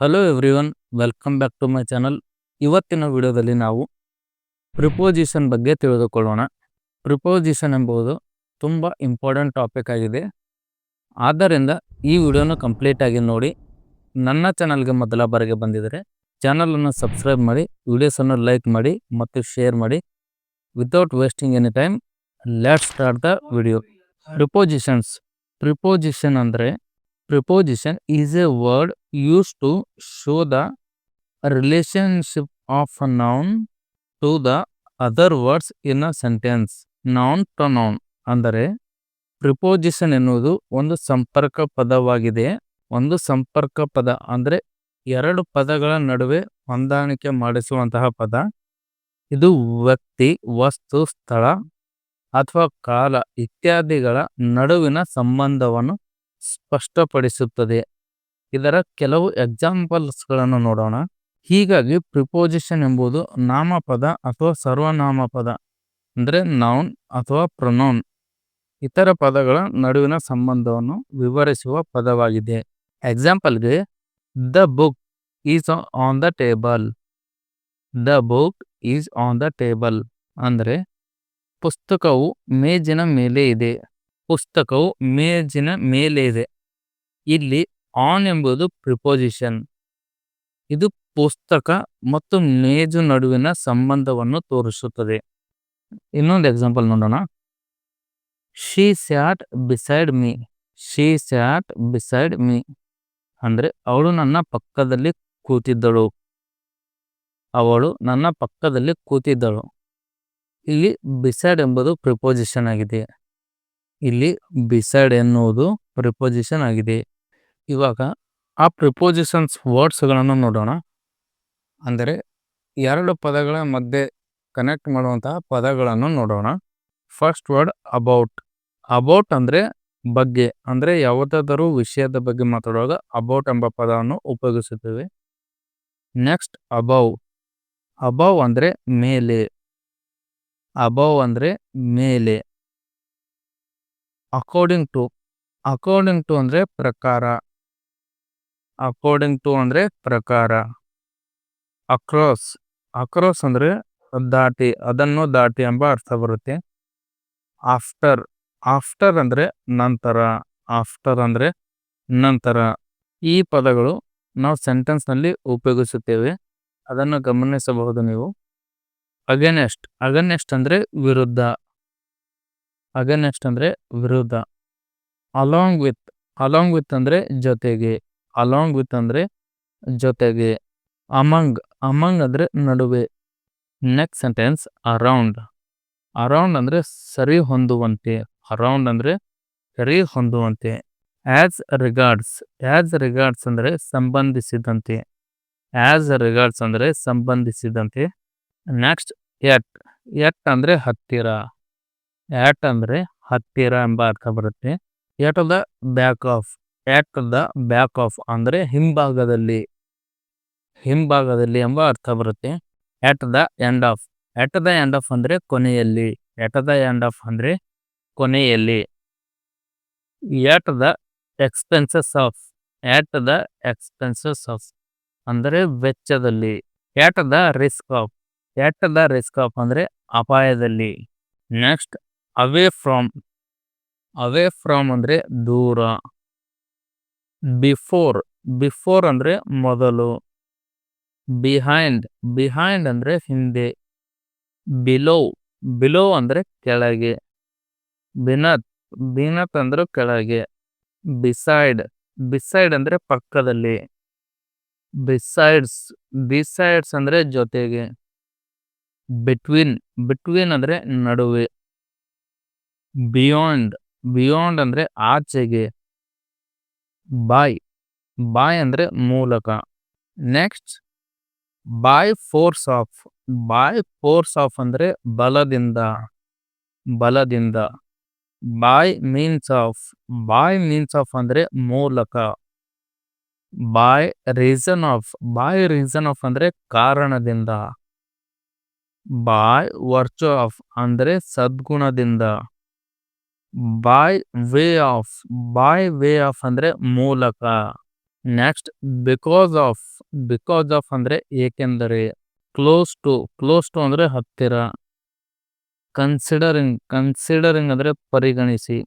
Hello everyone welcome back to my channel ಇವತ್ತಿನ ವಿಡಿಯೋದಲ್ಲಿ ನಾವು ಪ್ರಿಪೋಸಿಷನ್ ಬಗ್ಗೆ ತಿಳಿದುಕೊಳ್ಳೋಣ. ಪ್ರಿಪೋಸಿಷನ್ ಎಂಬುದು ತುಂಬ ಇಂಪಾರ್ಟೆಂಟ್ ಟಾಪಿಕ್ ಆಗಿದೆ. ಆದ್ದರಿಂದ ಈ ವಿಡಿಯೋನ ಕಂಪ್ಲೀಟ್ ಆಗಿ ನೋಡಿ. ನನ್ನ ಚಾನಲ್ಗೆ ಮೊದಲ ಬಾರಿಗೆ ಬಂದಿದ್ದರೆ ಚಾನಲನ್ನು ಸಬ್ಸ್ಕ್ರೈಬ್ ಮಾಡಿ ವಿಡಿಯೋಸನ್ನು ಲೈಕ್ ಮಾಡಿ ಮತ್ತು ಶೇರ್ ಮಾಡಿ. Without wasting any time let start the video prepositions preposition ಅಂದರೆ preposition is a word used to show the relationship of a noun to the other words in a sentence. Noun to noun ಅಂದರೆ preposition ಎನ್ನುವುದು ಒಂದು ಸಂಪರ್ಕ ಪದವಾಗಿದೆ ಒಂದು ಸಂಪರ್ಕ ಪದ ಅಂದರೆ ಎರಡು ಪದಗಳ ನಡುವೆ ಹೊಂದಾಣಿಕೆ ಮಾಡಿಸುವಂತಹ ಪದ ಇದು ವ್ಯಕ್ತಿ, ವಸ್ತು, ಸ್ಥಳ ಅಥವಾ ಕಾಲ ಇತ್ಯಾದಿಗಳ ನಡುವಿನ ಸಂಬಂಧವನ್ನು ಸ್ಪಷ್ಟಪಡಿಸುತ್ತದೆ. ಇದರ ಕೆಲವು ಎಕ್ಸಾಂಪಲ್ಸ್ಗಳನ್ನು ನೋಡೋಣ. ಹೀಗಾಗಿ ಪ್ರಿಪೋಸಿಷನ್ ಎಂಬುದು ನಾಮಪದ ಅಥವಾ ಸರ್ವನಾಮಪದ, ಅಂದರೆ ನೌನ್ ಅಥವಾ ಪ್ರೊನೌನ್ ಇತರ ಪದಗಳ ನಡುವಿನ ಸಂಬಂಧವನ್ನು ವಿವರಿಸುವ ಪದವಾಗಿದೆ. ಎಕ್ಸಾಂಪಲ್ಗೆ the book is on the table the book is on the table ಅಂದರೆ ಪುಸ್ತಕವು ಮೇಜಿನ ಮೇಲೆ ಇದೆ. ಪುಸ್ತಕವು ಮೇಜಿನ ಮೇಲೆ ಇದೆ. ಇಲ್ಲಿ ಆನ್ ಎಂಬುದು ಪ್ರಿಪೋಸಿಷನ್ ಇದು ಪುಸ್ತಕ ಮತ್ತು ಮೇಜು ನಡುವಿನ ಸಂಬಂಧವನ್ನು ತೋರಿಸುತ್ತದೆ. ಇನ್ನೊಂದು ಎಕ್ಸಾಂಪಲ್ ನೋಡೋಣ. She sat beside me she sat beside me ಅಂದರೆ ಅವಳು ನನ್ನ ಪಕ್ಕದಲ್ಲಿ ಕೂತಿದ್ದಳು. ಅವಳು ನನ್ನ ಪಕ್ಕದಲ್ಲಿ ಕೂತಿದ್ದಳು. ಇಲ್ಲಿ ಬಿಸೈಡ್ ಎಂಬುದು ಪ್ರಿಪೋಸಿಷನ್ ಆಗಿದೆ. ಇಲ್ಲಿ ಬಿಸೈಡ್ ಎನ್ನುವುದು ಪ್ರಿಪೋಸಿಷನ್ ಆಗಿದೆ. ಇವಾಗ ಆ ಪ್ರಿಪೋಸಿಷನ್ಸ್ ವರ್ಡ್ಸ್ಗಳನ್ನು ನೋಡೋಣ. ಅಂದರೆ ಎರಡು ಪದಗಳ ಮಧ್ಯೆ ಕನೆಕ್ಟ್ ಮಾಡುವಂತಹ ಪದಗಳನ್ನು ನೋಡೋಣ. ಫಸ್ಟ್ ವರ್ಡ್ ಅಬೌಟ್ ಅಬೌಟ್ ಅಂದರೆ ಬಗ್ಗೆ, ಅಂದರೆ ಯಾವುದಾದರೂ ವಿಷಯದ ಬಗ್ಗೆ ಮಾತಾಡುವಾಗ ಅಬೌಟ್ ಎಂಬ ಪದವನ್ನು ಉಪಯೋಗಿಸುತ್ತೇವೆ. ನೆಕ್ಸ್ಟ್ ಅಬೌವ್ ಅಬೌವ್ ಅಂದರೆ ಮೇಲೆ. ಅಬೌವ್ ಅಂದರೆ ಮೇಲೆ. ಅಕಾರ್ಡಿಂಗ್ ಟು ಅಕೋರ್ಡಿಂಗ್ ಟು ಅಂದರೆ ಪ್ರಕಾರ. ಅಕೋರ್ಡಿಂಗ್ ಟು ಅಂದರೆ ಪ್ರಕಾರ. ಅಕ್ರಾಸ್ ಅಕ್ರಾಸ್ ಅಂದರೆ ದಾಟಿ, ಅದನ್ನು ದಾಟಿ ಎಂಬ ಅರ್ಥ ಬರುತ್ತೆ. ಆಫ್ಟರ್ ಆಫ್ಟರ್ ಅಂದರೆ ನಂತರ ಆಫ್ಟರ್ ಅಂದರೆ ನಂತರ. ಈ ಪದಗಳು ನಾವು ಸೆಂಟೆನ್ಸ್ನಲ್ಲಿ ಉಪಯೋಗಿಸುತ್ತೇವೆ. ಅದನ್ನು ಗಮನಿಸಬಹುದು ನೀವು. ಅಗೇನೆಸ್ಟ್ ಅಗನೆಸ್ಟ್ ಅಂದರೆ ವಿರುದ್ಧ. ಅಗನೆಸ್ಟ್ ಅಂದರೆ ವಿರುದ್ಧ. ಅಲಾಂಗ್ ವಿತ್ ಅಲಾಂಗ್ ವಿತ್ ಅಂದರೆ ಜೊತೆಗೆ ಅಲಾಂಗ್ ವಿತ್ ಅಂದರೆ ಜೊತೆಗೆ ಅಮಂಗ್ ಅಮಂಗ್ ಅಂದರೆ ನಡುವೆ. ನೆಕ್ಸ್ಟ್ ಸೆಂಟೆನ್ಸ್ ಅರೌಂಡ್ ಅರೌಂಡ್ ಅಂದರೆ ಸರಿ ಹೊಂದುವಂತೆ ಅರೌಂಡ್ ಅಂದರೆ ಸರಿ ಹೊಂದುವಂತೆ. ಆ್ಯಸ್ ರಿಗಾರ್ಡ್ಸ್ ಆ್ಯಸ್ ರಿಗಾರ್ಡ್ಸ್ ಅಂದರೆ ಸಂಬಂಧಿಸಿದಂತೆ. ಆ್ಯಸ್ ರಿಗಾರ್ಡ್ಸ್ ಅಂದರೆ ಸಂಬಂಧಿಸಿದಂತೆ. ನೆಕ್ಸ್ಟ್ ಎಟ್ ಎಟ್ ಅಂದರೆ ಹತ್ತಿರ. ಎಟ್ ಅಂದ್ರೆ ಹತ್ತಿರ ಎಂಬ ಅರ್ಥ ಬರುತ್ತೆ. At the back of at the back of ಅಂದ್ರೆ ಹಿಂಭಾಗದಲ್ಲಿ ಹಿಂಭಾಗದಲ್ಲಿ ಎಂಬ ಅರ್ಥ ಬರುತ್ತೆ. At the end of at the end of ಅಂದ್ರೆ ಕೊನೆಯಲ್ಲಿ ಆಟ್ ದ ಎಂಡ್ ಆಫ್ ಅಂದ್ರೆ ಕೊನೆಯಲ್ಲಿ. At the expenses of at the expenses of ಅಂದರೆ ವೆಚ್ಚದಲ್ಲಿ. At the risk of at the risk of ಅಂದ್ರೆ ಅಪಾಯದಲ್ಲಿ. Next away from away from ಅಂದರೆ ದೂರ. Before before ಅಂದರೆ ಮೊದಲು. ಬಿಹೈಂಡ್ ಬಿಹೈಂಡ್ ಅಂದರೆ ಹಿಂದೆ. ಬಿಲೋ ಬಿಲೋ ಅಂದರೆ ಕೆಳಗೆ. ಬಿನತ್ ಬಿನತ್ ಅಂದ್ರೆ ಕೆಳಗೆ. ಬಿಸೈಡ್ ಬಿಸೈಡ್ ಅಂದರೆ ಪಕ್ಕದಲ್ಲಿ. ಬಿಸೈಡ್ಸ್ ಬಿಸೈಡ್ಸ್ ಅಂದರೆ ಜೊತೆಗೆ. ಬಿಟ್ವೀನ್ ಬಿಟ್ವೀನ್ ಅಂದರೆ ನಡುವೆ. ಬಿಯಾಂಡ್ ಬಿಯಾಂಡ್ ಅಂದ್ರೆ ಆಚೆಗೆ. ಬಾಯ್ ಬಾಯ್ ಅಂದ್ರೆ ಮೂಲಕ. Next, by force of, by force of ಅಂದ್ರೆ ಬಲದಿಂದ ಬಲದಿಂದ. By means of, by means of ಅಂದ್ರೆ ಮೂಲಕ. By reason of, by reason of ಅಂದ್ರೆ ಕಾರಣದಿಂದ. ಬಾಯ್ ವರ್ಚು ಆಫ್ ಅಂದ್ರೆ ಸದ್ಗುಣದಿಂದ. By way of by way of ಅಂದರೆ ಮೂಲಕ. Next because of because of ಅಂದ್ರೆ ಏಕೆಂದರೆ ಕ್ಲೋಸ್ ಟು ಕ್ಲೋಸ್ ಟು ಅಂದ್ರೆ ಹತ್ತಿರ. ಕನ್ಸಿಡರಿಂಗ್ ಕನ್ಸಿಡರಿಂಗ್ ಅಂದ್ರೆ ಪರಿಗಣಿಸಿ.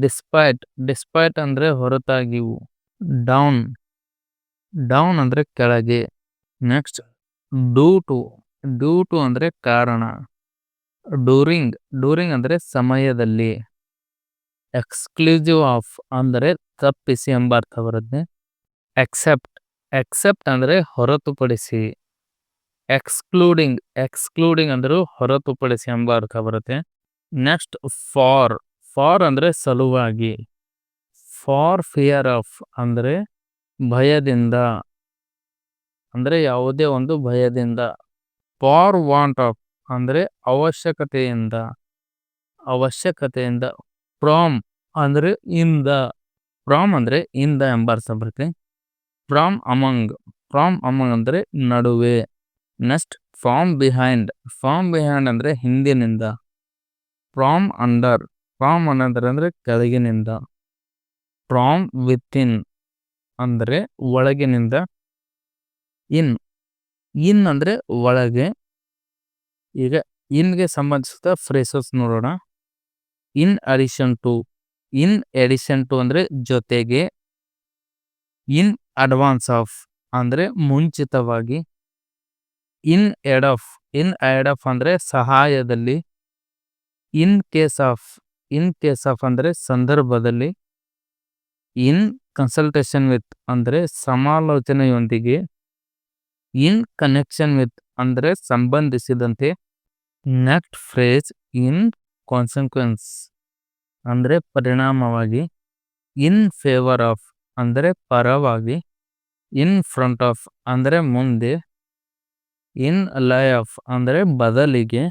ಡಿಸ್ಪೈಟ್ ಡಿಸ್ಪೈಟ್ ಅಂದ್ರೆ ಹೊರತಾಗಿವು. ಡೌನ್ ಡೌನ್ ಅಂದ್ರೆ ಕೆಳಗೆ. Next due to due to ಅಂದ್ರೆ ಕಾರಣ. ಡೂರಿಂಗ್ ಡೂರಿಂಗ್ ಅಂದ್ರೆ ಸಮಯದಲ್ಲಿ. ಎಕ್ಸ್ಕ್ಲೂಸಿವ್ ಆಫ್ ಅಂದರೆ ತಪ್ಪಿಸಿ ಎಂಬ ಅರ್ಥ ಬರುತ್ತೆ. ಎಕ್ಸೆಪ್ಟ್ ಎಕ್ಸೆಪ್ಟ್ ಅಂದರೆ ಹೊರತುಪಡಿಸಿ. ಎಕ್ಸ್ಕ್ಲೂಡಿಂಗ್ ಎಕ್ಸ್ಕ್ಲೂಡಿಂಗ್ ಅಂದ್ರೆ ಹೊರತುಪಡಿಸಿ ಎಂಬ ಅರ್ಥ ಬರುತ್ತೆ. ನೆಕ್ಸ್ಟ್, ಫಾರ್ ಫಾರ್ ಅಂದರೆ ಸಲುವಾಗಿ. ಫಾರ್ ಫಿಯರ್ ಆಫ್ ಅಂದರೆ ಭಯದಿಂದ. ಅಂದರೆ ಯಾವುದೇ ಒಂದು ಭಯದಿಂದ. ಫಾರ್ ವಾಂಟ್ ಆಫ್ ಅಂದರೆ ಅವಶ್ಯಕತೆಯಿಂದ ಅವಶ್ಯಕತೆಯಿಂದ ಫ್ರಾಮ್ ಅಂದರೆ ಇಂದ. ಫ್ರಾಮ್ ಅಂದರೆ ಇಂದ ಎಂಬ ಅರ್ಥ ಬರುತ್ತೆ. ಫ್ರಾಮ್ ಅಮಂಗ್ ಫ್ರಾಮ್ ಅಮಂಗ್ ಅಂದರೆ ನಡುವೆ. Next from behind from behind ಅಂದರೆ ಹಿಂದಿನಿಂದ. ಫ್ರಾಮ್ ಅಂಡರ್ ಫ್ರಾಮ್ ಅನ್ನೋದ್ರ ಅಂದರೆ ಕೆಳಗಿನಿಂದ. ಫ್ರಾಮ್ ವಿತಿನ್ ಅಂದರೆ ಒಳಗಿನಿಂದ. ಇನ್ ಇನ್ ಅಂದರೆ ಒಳಗೆ. ಈಗ ಇನ್ಗೆ ಸಂಬಂಧಿಸಿದ ಫ್ರೇಸಸ್ ನೋಡೋಣ. In addition to in addition to ಅಂದರೆ ಜೊತೆಗೆ ಇನ್ ಅಡ್ವಾನ್ಸ್ ಆಫ್ ಅಂದರೆ ಮುಂಚಿತವಾಗಿ in aid of in aid of ಅಂದರೆ ಸಹಾಯದಲ್ಲಿ in case of in case of ಅಂದರೆ ಸಂದರ್ಭದಲ್ಲಿ ಇನ್ ಕನ್ಸಲ್ಟೇಷನ್ ವಿತ್ ಅಂದರೆ ಸಮಾಲೋಚನೆಯೊಂದಿಗೆ ಇನ್ ಕನೆಕ್ಷನ್ ವಿತ್ ಅಂದರೆ ಸಂಬಂಧಿಸಿದಂತೆ ನೆಕ್ಸ್ಟ್ ಫ್ರೇಜ್ ಇನ್ ಕಾನ್ಸಿಕ್ವೆನ್ಸ್ ಅಂದರೆ ಪರಿಣಾಮವಾಗಿ ಇನ್ ಫೇವರ್ ಆಫ್ ಅಂದರೆ ಪರವಾಗಿ ಇನ್ ಫ್ರಂಟ್ ಆಫ್ ಅಂದರೆ ಮುಂದೆ ಇನ್ ಲೈ ಆಫ್ ಅಂದರೆ ಬದಲಿಗೆ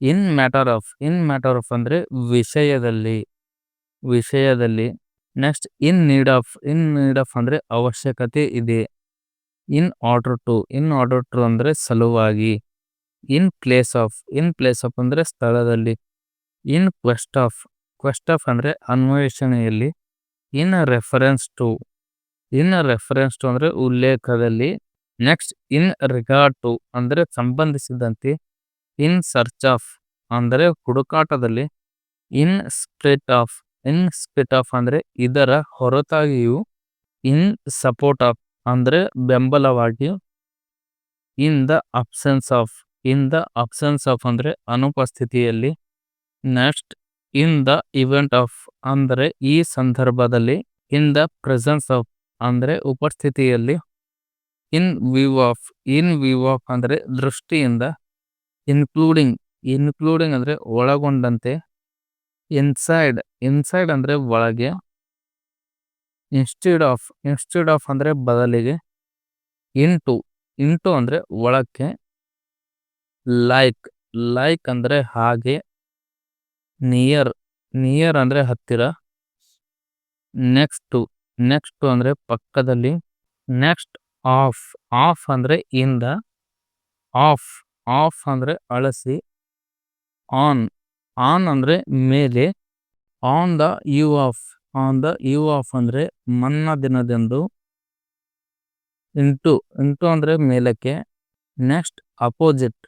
in matter of in matter of ಅಂದರೆ ವಿಷಯದಲ್ಲಿ ವಿಷಯದಲ್ಲಿ next in need of in need of ಅಂದರೆ ಅವಶ್ಯಕತೆ ಇದೆ. In order to in order to ಅಂದರೆ ಸಲುವಾಗಿ in place of in place of ಅಂದರೆ ಸ್ಥಳದಲ್ಲಿ in quest of quest of ಅಂದರೆ ಅನ್ವೇಷಣೆಯಲ್ಲಿ in reference to in reference to ಅಂದರೆ ಉಲ್ಲೇಖದಲ್ಲಿ ನೆಕ್ಸ್ಟ್ ಇನ್ ರಿಗಾರ್ಡ್ ಟು ಅಂದರೆ ಸಂಬಂಧಿಸಿದಂತೆ ಇನ್ ಸರ್ಚ್ ಆಫ್ ಅಂದರೆ ಹುಡುಕಾಟದಲ್ಲಿ in spite of in spite of ಅಂದರೆ ಇದರ ಹೊರತಾಗಿಯೂ ಇನ್ ಸಪೋರ್ಟ್ ಆಫ್ ಅಂದರೆ ಬೆಂಬಲವಾಗಿ in the absence of in the absence of ಅಂದ್ರೆ ಅನುಪಸ್ಥಿತಿಯಲ್ಲಿ next in the event of ಅಂದರೆ ಈ ಸಂದರ್ಭದಲ್ಲಿ ಇನ್ ದ ಪ್ರೆಸೆನ್ಸ್ ಆಫ್ ಅಂದರೆ ಉಪಸ್ಥಿತಿಯಲ್ಲಿ in view of in view of ಅಂದರೆ ದೃಷ್ಟಿಯಿಂದ ಇನ್ಕ್ಲೂಡಿಂಗ್ ಇನ್ಕ್ಲೂಡಿಂಗ್ ಅಂದರೆ ಒಳಗೊಂಡಂತೆ ಇನ್ಸೈಡ್ ಇನ್ಸೈಡ್ ಅಂದರೆ ಒಳಗೆ ಇನ್ಸ್ಟಿಡ್ ಆಫ್ ಇನ್ಸ್ಟೀಡ್ ಆಫ್ ಅಂದರೆ ಬದಲಿಗೆ ಇಂಟು ಇಂಟು ಅಂದರೆ ಒಳಕ್ಕೆ ಲೈಕ್ ಲೈಕ್ ಅಂದರೆ ಹಾಗೆ ನಿಯರ್ ನಿಯರ್ ಅಂದರೆ ಹತ್ತಿರ ನೆಕ್ಸ್ಟು ನೆಕ್ಸ್ಟು ಅಂದರೆ ಪಕ್ಕದಲ್ಲಿ ನೆಕ್ಸ್ಟ್ ಆಫ್ ಆಫ್ ಅಂದರೆ ಇಂದ ಆಫ್ ಆಫ್ ಅಂದರೆ ಅಳಸಿ ಆನ್ ಆನ್ ಅಂದರೆ ಮೇಲೆ on the eve of on the eve of ಅಂದ್ರೆ ಮನ್ನ ದಿನದಂದು ಇಂಟು ಇಂಟು ಅಂದ್ರೆ ಮೇಲಕ್ಕೆ, ನೆಕ್ಸ್ಟ್ ಅಪೋಸಿಟ್.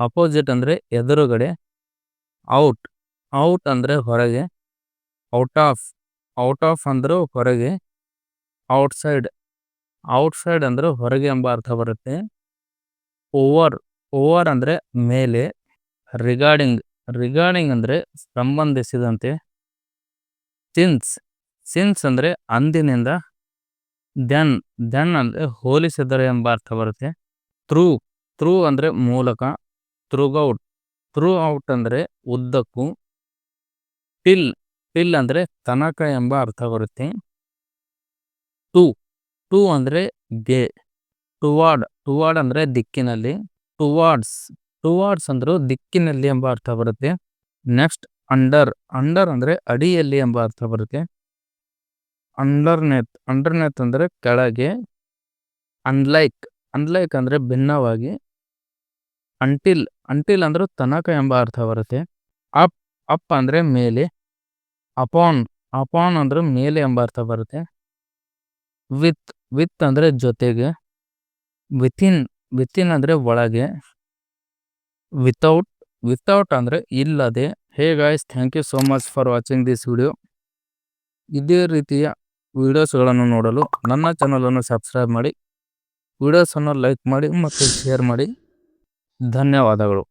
ಅಪೋಸಿಟ್ ಅಂದ್ರೆ ಎದುರುಗಡೆ, ಔಟ್. ಔಟ್ ಅಂದರೆ ಹೊರಗೆ, ಔಟ್ ಆಫ್. ಔಟ್ ಆಫ್ ಅಂದ್ರೆ ಹೊರಗೆ ಔಟ್ಸೈಡ್ ಔಟ್ಸೈಡ್ ಅಂದ್ರೆ ಹೊರಗೆ ಎಂಬ ಅರ್ಥ ಬರುತ್ತೆ. ಓವರ್ ಓವರ್ ಅಂದರೆ ಮೇಲೆ, ರಿಗಾರ್ಡಿಂಗ್. ರಿಗಾರ್ಡಿಂಗ್ ಅಂದರೆ ಸಂಬಂಧಿಸಿದಂತೆ ಸಿನ್ಸ್ ಸಿನ್ಸ್ ಅಂದರೆ ಅಂದಿನಿಂದ ದೆನ್ ದೆನ್ ಅಂದರೆ ಹೋಲಿಸಿದರೆ ಎಂಬ ಅರ್ಥ ಬರುತ್ತೆ. ಥ್ರೂ ಥ್ರೂ ಅಂದರೆ ಮೂಲಕ. ಥ್ರೂಗೌಟ್ ಥ್ರೂ ಔಟ್ ಅಂದರೆ ಉದ್ದಕ್ಕೂ. ಟಿಲ್ ಟಿಲ್ ಅಂದರೆ ತನಕ ಎಂಬ ಅರ್ಥ ಬರುತ್ತೆ. ಟು ಟು ಅಂದರೆ ಗೆ. ಟುವಾರ್ಡ್ ಟುವಾರ್ಡ್ ಅಂದರೆ ದಿಕ್ಕಿನಲ್ಲಿ. ಟುವಾರ್ಡ್ಸ್ ಟುವಾರ್ಡ್ಸ್ ಅಂದರೂ ದಿಕ್ಕಿನಲ್ಲಿ ಎಂಬ ಅರ್ಥ ಬರುತ್ತೆ. ನೆಕ್ಸ್ಟ್ ಅಂಡರ್ ಅಂಡರ್ ಅಂದರೆ ಅಡಿಯಲ್ಲಿ ಎಂಬ ಅರ್ಥ ಬರುತ್ತೆ. ಅಂಡರ್ನೆತ್ ಅಂಡರ್ನೆತ್ ಅಂದರೆ ಕೆಳಗೆ ಅನ್ಲೈಕ್ ಅನ್ಲೈಕ್ ಅಂದರೆ ಭಿನ್ನವಾಗಿ ಅಂಟಿಲ್ ಅಂಟಿಲ್ ಅಂದ್ರೆ ತನಕ ಎಂಬ ಅರ್ಥ ಬರುತ್ತೆ. ಅಪ್ ಅಪ್ ಅಂದರೆ ಮೇಲೆ ಅಪಾನ್ ಅಪಾನ್ ಅಂದ್ರೆ ಮೇಲೆ ಎಂಬ ಅರ್ಥ ಬರುತ್ತೆ. ವಿತ್ ವಿತ್ ಅಂದರೆ ಜೊತೆಗೆ ವಿತಿನ್ ವಿತಿನ್ ಅಂದರೆ ಒಳಗೆ ವಿತೌಟ್ ವಿತೌಟ್ ಅಂದರೆ ಇಲ್ಲದೆ hey guys thank you so much for watching this video ಇದೇ ರೀತಿಯ ವಿಡಿಯೋಸ್ಗಳನ್ನು ನೋಡಲು ನನ್ನ ಚಾನಲನ್ನು ಸಬ್ಸ್ಕ್ರೈಬ್ ಮಾಡಿ. ವಿಡಿಯೋಸನ್ನು ಲೈಕ್ ಮಾಡಿ ಮತ್ತು ಶೇರ್ ಮಾಡಿ. ಧನ್ಯವಾದಗಳು.